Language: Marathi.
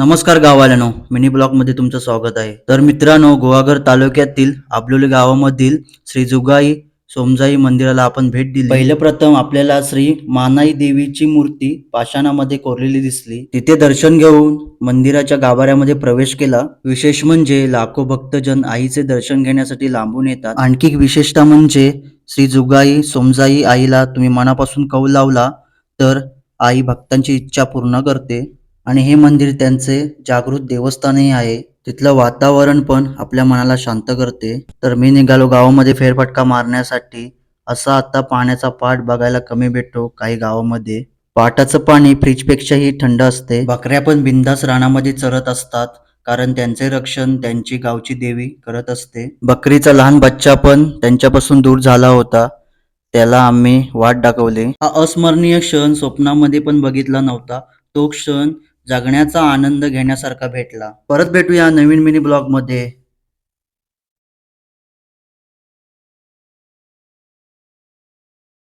नमस्कार गावाल्यानो मिनी ब्लॉकमध्ये तुमचं स्वागत आहे. तर मित्रांनो गोवाघर तालुक्यातील आबलोली गावामधील श्री जुगाई सोमजाई मंदिराला आपण भेट दिली. पहिलं प्रथम आपल्याला श्री मानाई देवीची मूर्ती पाषाणामध्ये कोरलेली दिसली. तिथे दर्शन घेऊन मंदिराच्या गाभाऱ्यामध्ये प्रवेश केला. विशेष म्हणजे लाखो भक्तजन आईचे दर्शन घेण्यासाठी लांबून येतात. आणखी एक विशेषता म्हणजे श्री जुगाई सोमजाई आईला तुम्ही मनापासून कौल लावला तर आई भक्तांची इच्छा पूर्ण करते. आणि हे मंदिर त्यांचे जागृत देवस्थानही आहे. तिथलं वातावरण पण आपल्या मनाला शांत करते. तर मी निघालो गावामध्ये फेरफटका मारण्यासाठी. असा आता पाण्याचा पाठ बघायला कमी भेटतो काही गावामध्ये. पाटाचं पाणी फ्रीजपेक्षाही थंड असते. बकऱ्या पण बिंदास रानामध्ये चरत असतात. कारण त्यांचे रक्षण त्यांची गावची देवी करत असते. बकरीचा लहान बच्चा पण त्यांच्यापासून दूर झाला होता. त्याला आम्ही वाट दाखवले. हा अस्मरणीय क्षण स्वप्नामध्ये पण बघितला नव्हता. तो क्षण जगण्याचा आनंद घेण्यासारखा भेटला. परत भेटूया नवीन मिनी ब्लॉगमध्ये